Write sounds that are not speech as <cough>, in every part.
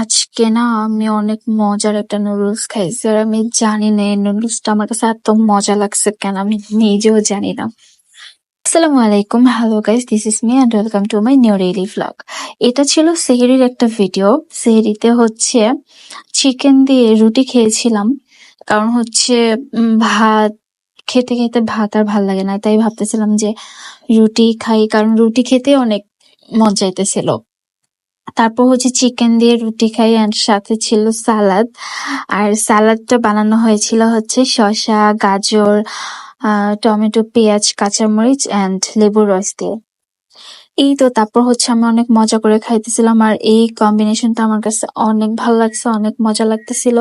আজকে না আমি অনেক মজার একটা নুডলস খাইছি আর আমি জানি না এই নুডলসটা আমার কাছে এত মজা লাগছে কেন আমি নিজেও জানি না। আসসালামু আলাইকুম। Hello guys this is me and welcome to my new daily vlog এটা ছিল সেহরির একটা ভিডিও সেহরিতে হচ্ছে চিকেন দিয়ে রুটি খেয়েছিলাম। কারণ হচ্ছে ভাত, খেতে খেতে ভাত আর ভালো লাগে না। তাই ভাবতেছিলাম যে রুটি খাই, কারণ রুটি খেতে অনেক মজা যাইতেছিল তারপর হচ্ছে চিকেন দিয়ে রুটি খাই আর সাথে ছিল সালাদ আর সালাদটা বানানো হয়েছিল হচ্ছে শসা, গাজর টমেটো, পেঁয়াজ, কাঁচামরিচ অ্যান্ড লেবুর রস দিয়ে। এই তো তারপর হচ্ছে আমি অনেক মজা করে খাইতেছিলাম আর এই কম্বিনেশনটা আমার কাছে অনেক ভালো লাগছে, অনেক মজা লাগতেছিল।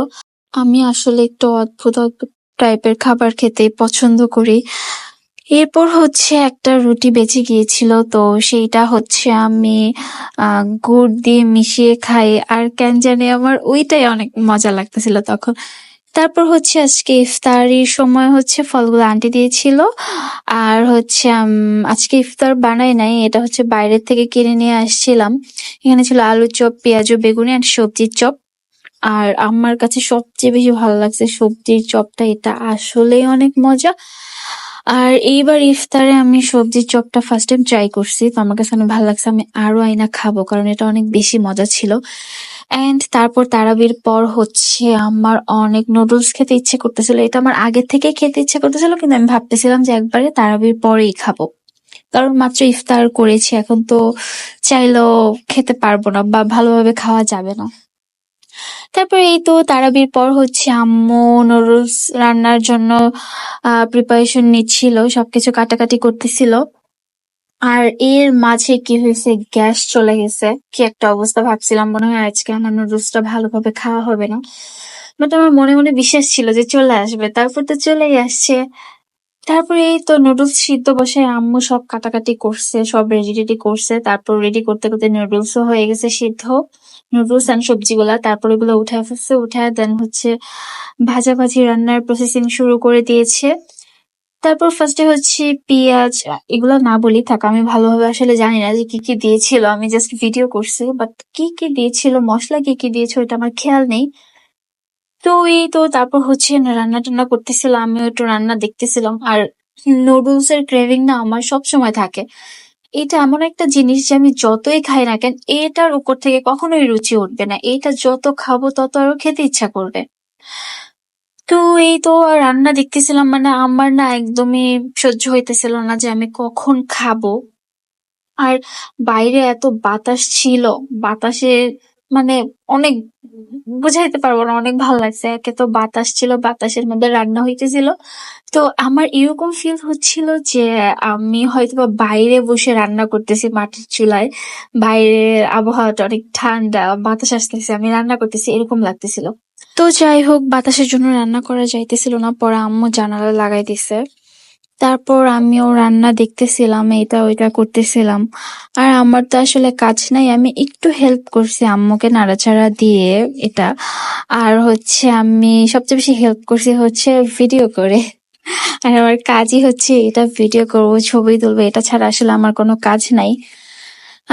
আমি আসলে একটু অদ্ভুত অদ্ভুত টাইপের খাবার খেতে পছন্দ করি। এরপর হচ্ছে একটা রুটি বেঁচে গিয়েছিল, তো সেইটা হচ্ছে আমি গুড় দিয়ে মিশিয়ে খাই। আর কেন জানি আমার ওইটাই অনেক মজা লাগতেছিল তখন। তারপর হচ্ছে আজকে ইফতারির সময় হচ্ছে ফলগুলো আন্টি দিয়েছিল। আর হচ্ছে আজকে ইফতার বানাই নাই, এটা হচ্ছে বাইরের থেকে কিনে নিয়ে আসছিলাম। এখানে ছিল আলু চপ, পেঁয়াজ বেগুনি আর সবজির চপ। আর আমার কাছে সবচেয়ে বেশি ভালো লাগছে সবজির চপটা, এটা আসলেই অনেক মজা। আর এইবার ইফতারে আমি সবজির চপটা ফার্স্ট টাইম ট্রাই করছি, তো আমার কাছে অনেক ভালো লাগছে। আমি আরও আইনা খাব, কারণ এটা অনেক বেশি মজা ছিল। এন্ড তারপর তারাবির পর হচ্ছে আমার অনেক নুডলস খেতে ইচ্ছে করতেছিল। এটা আমার আগে থেকে খেতে ইচ্ছে করতেছিল, কিন্তু আমি ভাবতেছিলাম যে একবারে তারাবির পরেই খাব। কারণ মাত্র ইফতার করেছি, এখন তো চাইলেও খেতে পারব না বা ভালোভাবে খাওয়া যাবে না। তারপর এই তো তারাবির পর হচ্ছে আম্মু নুডলস রান্নার জন্য প্রিপারেশন নিচ্ছিল, সবকিছু কাটাকাটি করতেছিল। আর এর মাঝে কি হয়েছে, গ্যাস চলে গেছে। কি একটা অবস্থা ভাবছিলাম, মনে হয় আজকে আমার নুডলসটা ভালোভাবে খাওয়া হবে না। বাট আমার মনে মনে বিশ্বাস ছিল যে চলে আসবে। তারপর তো চলেই আসছে। তারপরে এই তো নুডলস সিদ্ধ বসে আম্মু সব কাটাকাটি করছে, সব রেডি রেডি করছে। তারপর রেডি করতে করতে নুডলসও হয়ে গেছে সিদ্ধ। নুডলস এন্ড সবজিগুলা তারপর এগুলো উঠায় ফেলছে উঠায় দেন হচ্ছে ভাজাভাজি রান্নার প্রসেসিং শুরু করে দিয়েছে। তারপর ফার্স্টে হচ্ছে পেঁয়াজ, এগুলো না বলি থাক, আমি ভালোভাবে আসলে জানি না যে কি কি দিয়েছিল, আমি জাস্ট ভিডিও করছি বাট কি কি দিয়েছিল, মশলা কি কি দিয়েছে, ওইটা আমার খেয়াল নেই। তো এই তো তারপর হচ্ছে রান্না টান্না করতেছিলাম, আমিও একটু রান্না দেখতেছিলাম। আর নুডলস এর ক্রেভিং না আমার সব সময় থাকে। এটা এমন একটা জিনিস যে আমি যতই খাই না কেন, এটার উপর থেকে কখনোই রুচি উঠবে না। এটা যত খাব তত আরও খেতে ইচ্ছা করবে। তো এই তো রান্না দেখতেছিলাম মানে আমার না একদমই সহ্য হইতেছিল না যে আমি কখন খাব। আর বাইরে এত বাতাস ছিল, বাতাসে মানে অনেক বুঝাইতে পারব না, অনেক ভালো লাগছে। একে তো বাতাস ছিল, বাতাসের মধ্যে রান্না হইতেছিল। তো আমার এরকম ফিল হচ্ছিল যে, আমি হয়তো বাইরে বসে রান্না করতেছি মাটির চুলায়। বাইরের আবহাওয়াটা অনেক ঠান্ডা, বাতাস আসতেছে, আমি রান্না করতেছি, এরকম লাগতেছিল। তো যাই হোক, বাতাসের জন্য রান্না করা যাইতেছিল না, পরে আম্মু জানালা লাগাই দিছে। তারপর আমিও রান্না দেখতেছিলাম এটা ওইটা করতেছিলাম। আর আমার তো আসলে কাজ নাই, আমি একটু হেল্প করছি আম্মুকে নাড়াচাড়া দিয়ে এটা। আর হচ্ছে আমি সবচেয়ে বেশি হেল্প করছি হচ্ছে ভিডিও করে। আর আমার কাজই হচ্ছে এটা ভিডিও করব, ছবি তুলবো, এটা ছাড়া আসলে আমার কোনো কাজ নাই।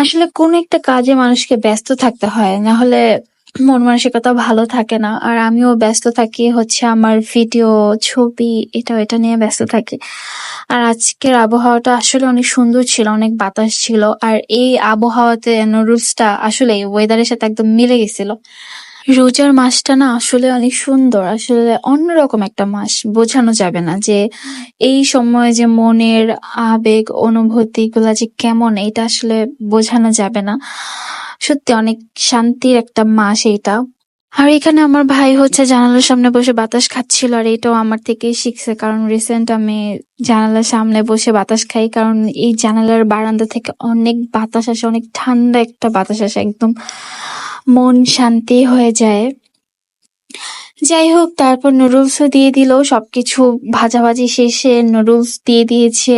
আসলে কোন একটা কাজে মানুষকে ব্যস্ত থাকতে হয়, না হলে মন মানসিকতা ভালো থাকে না। আর আমিও ব্যস্ত থাকি, হচ্ছে আমার ভিডিও ছবি এটা এটা নিয়ে ব্যস্ত থাকি। আর আজকের আবহাওয়াটা আসলে অনেক সুন্দর ছিল, অনেক বাতাস ছিল। আর এই আবহাওয়াতে নুডলসটা আসলে ওয়েদারের সাথে একদম মিলে গেছিল। রোজার মাসটা না আসলে অনেক সুন্দর, আসলে অন্যরকম একটা মাস। বোঝানো যাবে না যে এই সময় যে মনের আবেগ অনুভূতি গুলা যে কেমন, এটা আসলে বোঝানো যাবে না। সত্যি অনেক শান্তির একটা মাস এইটা। আর এখানে আমার ভাই হচ্ছে জানালার সামনে বসে বাতাস খাচ্ছিল আর এটাও আমার থেকে শিখছে, কারণ রিসেন্ট আমি জানালার সামনে বসে বাতাস খাই, কারণ এই জানালার বারান্দা থেকে অনেক বাতাস আসে, অনেক ঠান্ডা একটা বাতাস আসে, একদম মন শান্তি হয়ে যায়। যাই হোক, তারপর নুডলসও দিয়ে দিল, সবকিছু ভাজাভাজি শেষে নুডলস দিয়ে দিয়েছে।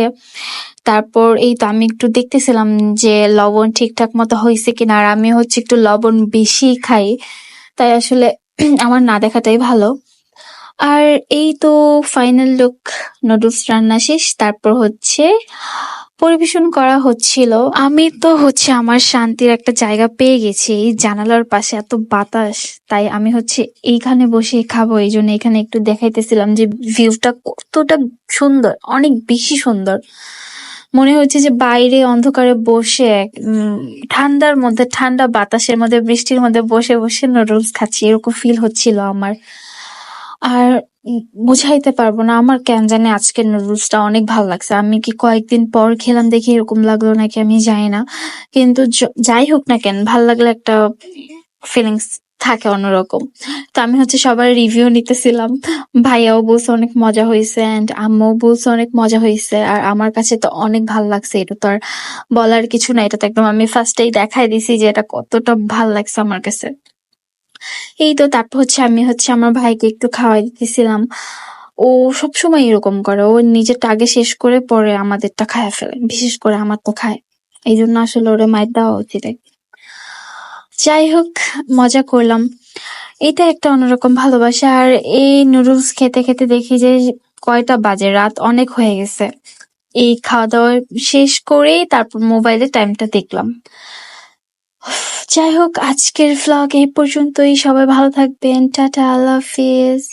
তারপর এই তো আমি একটু দেখতেছিলাম যে লবণ ঠিকঠাক মতো হয়েছে কিনা, আর আমি হচ্ছে একটু লবণ বেশি খাই। তাই আসলে <clears throat> আমার না দেখাটাই ভালো। আর এই তো ফাইনাল লুক নুডলস রান্না শেষ, তারপর হচ্ছে পরিবেশন করা হচ্ছিল। আমি তো হচ্ছে আমার শান্তির একটা জায়গা পেয়ে গেছি, এই জানালার পাশে এত বাতাস, তাই আমি হচ্ছে এইখানে বসে খাব, এই জন্য এখানে একটু দেখাইতেছিলাম যে ভিউটা কতটা সুন্দর, অনেক বেশি সুন্দর। মনে হচ্ছে যে বাইরে অন্ধকারে বসে ঠান্ডার মধ্যে, ঠান্ডা বাতাসের মধ্যে, বৃষ্টির মধ্যে বসে বসে নুডলস খাচ্ছি, এরকম ফিল হচ্ছিল আমার। আর বুঝাইতে পারব না আমার কেন জানি আজকের নুডলসটা অনেক ভালো লাগছে। আমি কি কয়েকদিন পর খেলাম দেখি এরকম লাগল নাকি আমি জানি না। কিন্তু যাই হোক না কেন, ভালো লাগলে একটা ফিলিংস থাকে অন্যরকম। তো আমি হচ্ছে সবার রিভিউ নিতেছিলাম। ভাইয়াও বলছে অনেক মজা হয়েছে অ্যান্ড আম্মাও বলছে অনেক মজা হয়েছে। আর আমার কাছে তো অনেক ভালো লাগছে, এটা তো আর বলার কিছু না। এটা তো একদম আমি ফার্স্টেই দেখাই দিছি যে এটা কতটা ভালো লাগছে আমার কাছে। এই তো তারপর হচ্ছে আমি হচ্ছে আমার ভাইকে একটু খাওয়াই দিতেছিলাম। ও সবসময় এরকম করে, ও নিজেরটা আগে শেষ করে পরে আমাদেরটা খায় ফেলে, বিশেষ করে আমার তো খায়। এই জন্য আসলে ওরে মায়ের দেওয়া উচিত যাই হোক, মজা করলাম। এটা একটা অন্যরকম ভালোবাসা আর এই নুডলস খেতে খেতে দেখি যে কয়টা বাজে, রাত অনেক হয়ে গেছে। এই খাওয়া দাওয়া শেষ করেই তারপর মোবাইলে টাইমটা দেখলাম। যাই হোক আজকের ভ্লগ এই পর্যন্তই। সবাই ভালো থাকবেন। টাটা আল্লাহ হাফিজ।